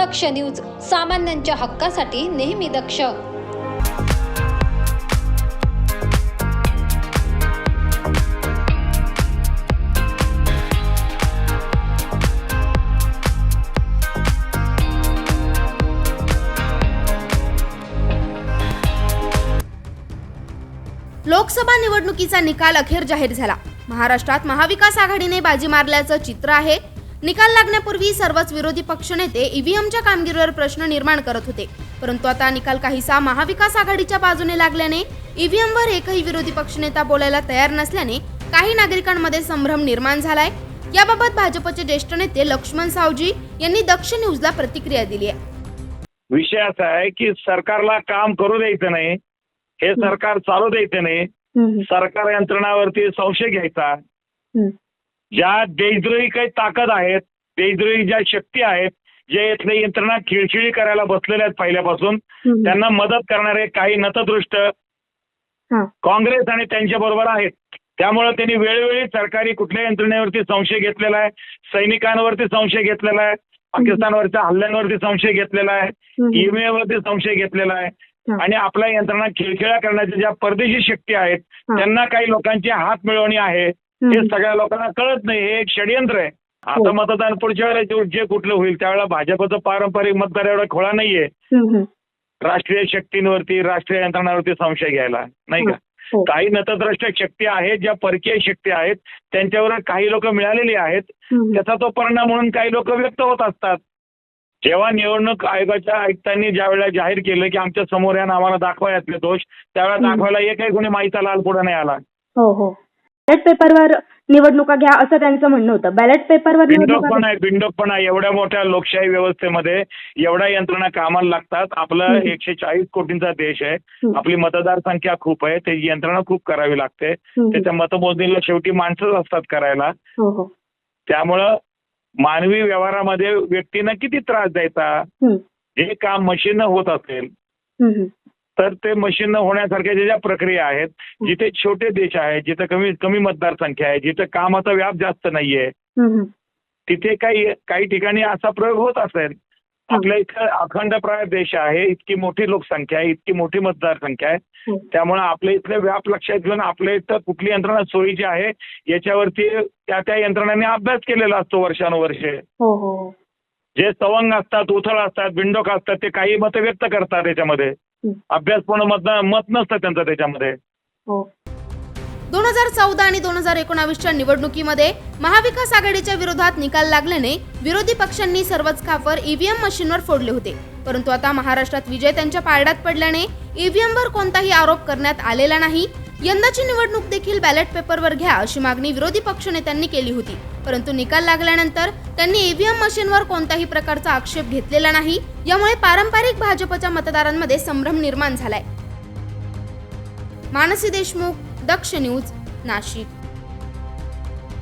दक्ष news सामान्यांच्या हक्कासाठी नेहमी दक्ष. लोकसभा निवडणुकीचा निकाल अखेर जाहीर झाला. महाराष्ट्रात महाविकास आघाडीने बाजी मारल्याचं चित्र आहे. निकाल लागण्यापूर्वी सर्वच विरोधी पक्षनेते ईव्हीएमच्या कामगिरीवर प्रश्न निर्माण करत होते. परंतु आता निकाल काहीसा महाविकास आघाडीच्या बाजूने लागल्याने ईव्हीएमवर एकही विरोधी पक्षनेता बोलायला तयार नसल्याने काही नागरिकांमध्ये संभ्रम निर्माण झालाय. याबाबत भाजपचे ज्येष्ठ नेते लक्ष्मण सावजी यांनी दक्ष न्यूजला प्रतिक्रिया दिली आहे. विषय असा आहे की सरकारला काम करू द्यायचं नाही हे सरकार चालू द्यायचं नाही. सरकार यंत्रणावरती संशय घ्यायचा. ज्या देशद्रोही काही ताकद आहेत देशद्रोही ज्या शक्ती आहेत जे इथले यंत्रणा खिळखिळी करायला बसलेल्या आहेत पहिल्यापासून त्यांना मदत करणारे काही नतदृष्ट काँग्रेस आणि त्यांच्या बरोबर आहेत. त्यामुळे त्यांनी वेळोवेळी सरकारी कुठल्या यंत्रणेवरती संशय घेतलेला आहे सैनिकांवरती संशय घेतलेला आहे पाकिस्तानवरच्या हल्ल्यांवरती संशय घेतलेला आहे ईव्हीएम वरती संशय घेतलेला आहे. आणि आपल्या यंत्रणा खिळखिळा करण्याच्या ज्या परदेशी शक्ती आहेत त्यांना काही लोकांची हात मिळवणी आहे. हे सगळ्या लोकांना कळत नाही हे एक षडयंत्र आहे. आता मतदान पुढच्या वेळेला जे- कुठलं होईल त्यावेळेला भाजपचं पारंपरिक मतदार एवढा खोळा नाहीये. राष्ट्रीय शक्तींवरती राष्ट्रीय यंत्रणावरती संशय घ्यायला नाही का? हो. काही नतद्रष्ट शक्ती आहेत ज्या परकीय शक्ती आहेत त्यांच्यावर काही लोक मिळालेली आहेत. त्याचा तो परिणाम म्हणून काही लोक व्यक्त होत असतात. जेव्हा निवडणूक आयोगाच्या आयुक्तांनी ज्या वेळेला जाहीर केलं की आमच्यासमोर या नावाला दाखवा यातले दोष त्यावेळेला. दाखवायला एकही कोणी माहिती लाल पुढे नाही आला. हो हो. बॅलेट पेपरवर निवडणुका घ्या असं त्यांचं म्हणणं होतं बॅलेट पेपरवर बिंडोक निवडणुका पण आहे बिंडोक पण आहे एवढ्या मोठ्या लोकशाही व्यवस्थेमध्ये एवढ्या यंत्रणा कामाला लागतात आपला. एकशे चाळीस कोटींचा देश आहे. आपली मतदार संख्या खूप आहे त्याची यंत्रणा खूप करावी लागते. त्याच्या मतमोजणीला शेवटी माणसंच असतात करायला हो हो त्यामुळं मानवी व्यवहारामध्ये व्यक्तीनं किती त्रास द्यायचा. जे काम मशीननं होत असेल. तर ते मशीननं होण्यासारख्या ज्या ज्या प्रक्रिया आहेत जिथे छोटे देश आहेत जिथे कमी कमी मतदार संख्या आहे जिथे कामाचा व्याप जास्त नाहीये. तिथे काही काही ठिकाणी असा प्रयोग होत असेल आपल्या इथं अखंड प्राय देश आहे इतकी मोठी लोकसंख्या आहे इतकी मोठी मतदार संख्या आहे. त्यामुळे आपल्या इथले व्याप लक्षात घेऊन आपल्या इथं कुठली यंत्रणा सोयीची आहे याच्यावरती त्या त्या यंत्रणांनी अभ्यास केलेला असतो वर्षानुवर्षे हो हो. जे सवंग असतात उथळ असतात बिंडोक असतात ते काही मत व्यक्त करतात त्याच्यामध्ये. अभ्यासपूर्ण मत मत नसतं त्यांचं त्याच्यामध्ये. हो. दोन हजार चौदा आणि दोन हजार एकोणावीसच्या निवडणुकीमध्ये महाविकास आघाडीच्या विरोधात निकाल लागल्याने विरोधी पक्षांनी सर्वच खापर ईव्हीएम मशीनवर फोडले होते. परंतु आता महाराष्ट्रात विजय त्यांच्या पारड्यात पडल्याने ईव्हीएमवर कोणताही आरोप करण्यात आलेला नाही. यंदाची निवडणूक देखील बॅलेट पेपरवर घ्या अशी मागणी विरोधी पक्षनेत्यांनी केली होती. परंतु निकाल लागल्यानंतर त्यांनी ईव्हीएम मशीनवर कोणत्याही प्रकारचा आक्षेप घेतलेला नाही. यामुळे पारंपरिक भाजपच्या मतदारांमध्ये संभ्रम निर्माण झालाय. मानसी देशमुख दक्ष न्यूज नाशिक.